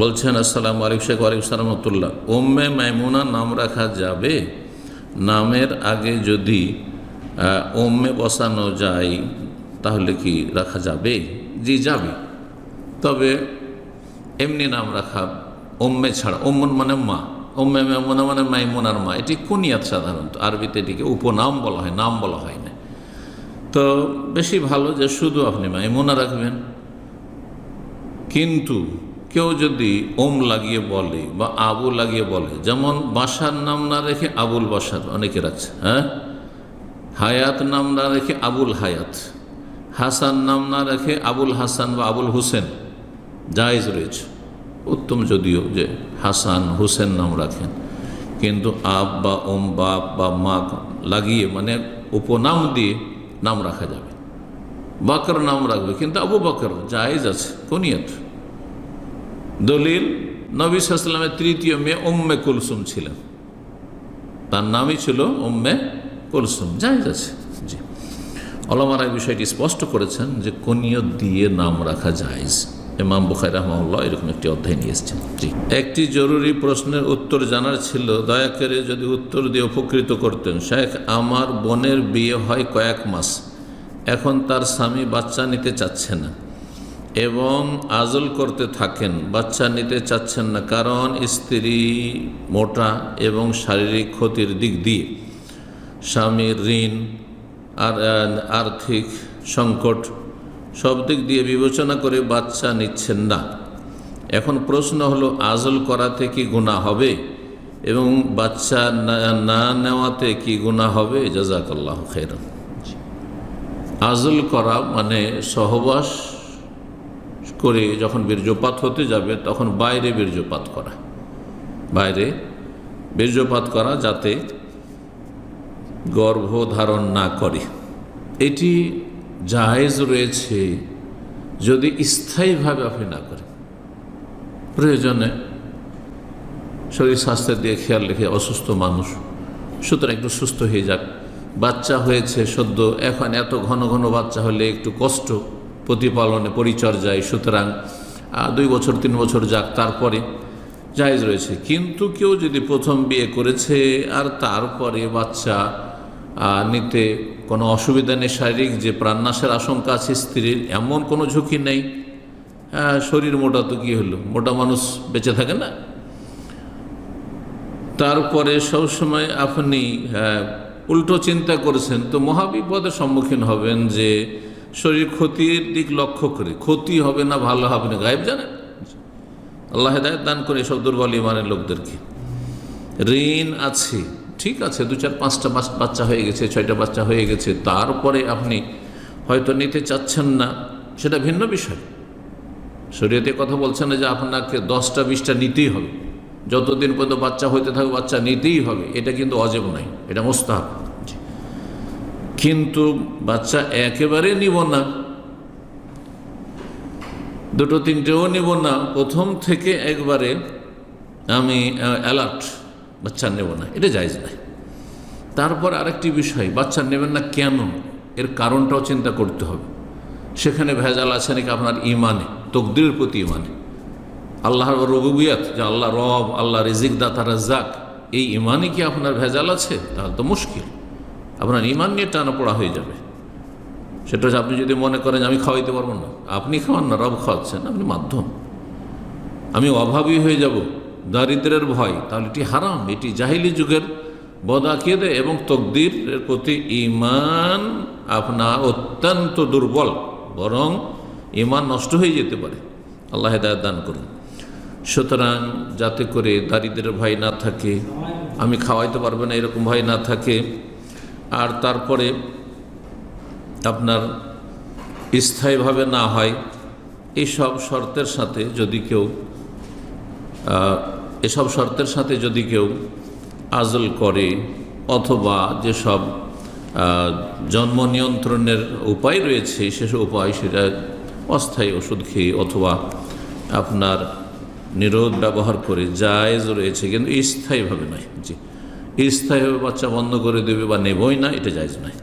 বলছেন, আসসালাম আলাইকুম শেখ ওয়ালাইকুম সালামতুল্লাহ ওম্মে মাইমুনা নাম রাখা যাবে? নামের আগে যদি ওম্মে বসানো যায়, তাহলে কি রাখা যাবে? জি, যাবে। তবে এমনি নাম রাখা ওম্মে ছাড়া ওম্মন মানে মা ওম্মে মেমুনা মানে মাইমুনার মা। এটি কুনিয়াত সাধারণত, আরবিতে এটিকে উপনাম বলা হয়, নাম বলা হয় না। তো বেশি ভালো যে শুধু আপনি মাইমুনা রাখবেন। কিন্তু কেউ যদি ওম লাগিয়ে বলে বা আবু লাগিয়ে বলে, যেমন বাসার নাম না রেখে আবুল বাসার, অনেকে রাখছে হ্যাঁ? হায়াত নাম না রেখে আবুল হায়াত, হাসান নাম না রেখে আবুল হাসান বা আবুল হুসেন, জায়েজ রয়েছে। উত্তম যদিও যে হাসান হুসেন নাম রাখেন, কিন্তু আব বা ওম, বাপ বা মা লাগিয়ে মানে উপনাম দিয়ে নাম রাখা যাবে। বাকর নাম রাখবে, কিন্তু আবু বাকর জায়েজ আছে, কোনিয়ত। দলিল, নবী সাল্লামের তৃতীয় মেয়ে ওম্মে কুলসুম ছিলেন। তার নামই ছিল ওম্মে কুলসুম। জায়েজ আছে। জি। অলমারা এই বিষয়টি স্পষ্ট করেছেন যে কোনিয়ত দিয়ে নাম রাখা জায়েজ। ইমাম বুখাই রহমাল্লাহ এরকম একটি অধ্যায় নিয়ে এসেছেন। জি। একটি জরুরি প্রশ্নের উত্তর জানার ছিল, দয়া করে যদি উত্তর দিয়ে উপকৃত করতেন। শেখ, আমার বোনের বিয়ে হয় কয়েক মাস। এখন তার স্বামী বাচ্চা নিতে চাচ্ছে না। এবং আজল করতে থাকেন, বাচ্চা নিতে চাচ্ছেন না, কারণ স্ত্রী মোটা এবং শারীরিক ক্ষতির দিক দিয়ে স্বামীর ঋণ, আর, আর্থিক সংকট সব দিক দিয়ে বিবেচনা করে বাচ্চা নিচ্ছেন না। এখন প্রশ্ন হলো, আজল করাতে কি গুণা হবে এবং বাচ্চা না- নেওয়াতে কি গুণা হবে? জাজাকাল্লাহ খের আজল করা মানে সহবাস করে যখন বীর্যপাত হতে যাবে, তখন বাইরে বীর্যপাত করা। বাইরে বীর্যপাত করা যাতে গর্ভধারণ না করে। এটি জায়েজ রয়েছে যদি স্থায়ীভাবে আপনি না করেন। প্রয়োজনে শরীর স্বাস্থ্যের দিয়ে খেয়াল রেখে অসুস্থ মানুষ, সুতরাং একটু সুস্থ হয়ে যাক। বাচ্চা হয়েছে সদ্য, এখন এত ঘন ঘন বাচ্চা হলে একটু কষ্ট। প্রতিপালনে পরিচর্যায়। সুতরাং দুই বছর তিন বছর যাক তারপরে জায়েজ রয়েছে। কিন্তু কেউ যদি প্রথম বিয়ে করেছে আর তারপরে বাচ্চা নিতে কোনো অসুবিধা নেই শারীরিক যে প্রাণনাশের আশঙ্কা আছে স্ত্রীর এমন কোনো ঝুঁকি নেই শরীর মোটা তো কী হলো? মোটা মানুষ বেঁচে থাকে না? তারপরে সবসময় আপনি হ্যাঁ, উল্টো চিন্তা করেছেন তো মহাবিপদের সম্মুখীন হবেন যে শরীর ক্ষতির দিক লক্ষ্য করে। ক্ষতি হবে না, ভালো হবে না, গায়েব জানেন? আল্লাহ হেদায়ত দান করে এসব দুর্বল ইমানের লোকদেরকে। ঋণ আছে, ঠিক আছে, দু চার পাঁচটা বাচ- বাচ্চা হয়ে গেছে, ছয়টা বাচ্চা হয়ে গেছে, তারপরে আপনি হয়তো নিতে চাচ্ছেন না, সেটা ভিন্ন বিষয়। শরীয়তে কথা বলছেন না যে আপনাকে দশটা, বিশটা নিতেই হবে। যতদিন পর্যন্ত বাচ্চা হইতে থাকবে, বাচ্চা নিতেই হবে, এটা কিন্তু অজেব নাই এটা মোস্তাহ কিন্তু বাচ্চা একেবারে নিব না। দুটো তিনটেও নিব না। প্রথম থেকে একবারে আমি অ্যালার্ট বাচ্চা নেব না। এটা জায়জ নাই। তারপর আরেকটি বিষয়, বাচ্চা নেবেন না কেন? এর কারণটাও চিন্তা করতে হবে। সেখানে ভেজাল আছে নাকি আপনার ইমানে, তকদিরের প্রতি ইমানে? আল্লাহর রবুবিয়াত, যে আল্লাহ রব, আল্লাহ রিজিক দাতা রাজ্জাক, এই ইমানে কি আপনার ভেজাল আছে? তাহলে তো মুশকিল। আপনার ইমান নিয়ে টানা পড়া হয়ে যাবে। সেটা হচ্ছে আপনি যদি মনে করেন আমি খাওয়াইতে পারব না, আপনি খাওয়ান না, রব খাওয়াচ্ছেন, আপনি মাধ্যম। আমি অভাবী হয়ে যাব, দারিদ্রের ভয়, তাহলে এটি হারাম, এটি জাহিলি যুগের বদাকিদে এবং তকদিরের প্রতি ইমান আপনার অত্যন্ত দুর্বল, বরং ইমান নষ্ট হয়ে যেতে পারে। আল্লাহ হেদায়ত দান করুন। সুতরাং যাতে করে দারিদ্রের ভয় না থাকে, আমি খাওয়াইতে পারব না, এরকম ভয় না থাকে আর তারপরে আপনার স্থায়ীভাবে না হয় এইসব শর্তের সাথে যদি কেউ এসব শর্তের সাথে যদি কেউ আজল করে অথবা যেসব জন্ম নিয়ন্ত্রণের উপায় রয়েছে, সেসব উপায় সেটা অস্থায়ী ওষুধ খেয়ে অথবা আপনার নিরোধ ব্যবহার করে জায়েজ রয়েছে, কিন্তু স্থায়ীভাবে নয়। জি। স্থায়ীভাবে বাচ্চা বন্ধ করে দেবে বা নেবই না এটা জায়জ নয়।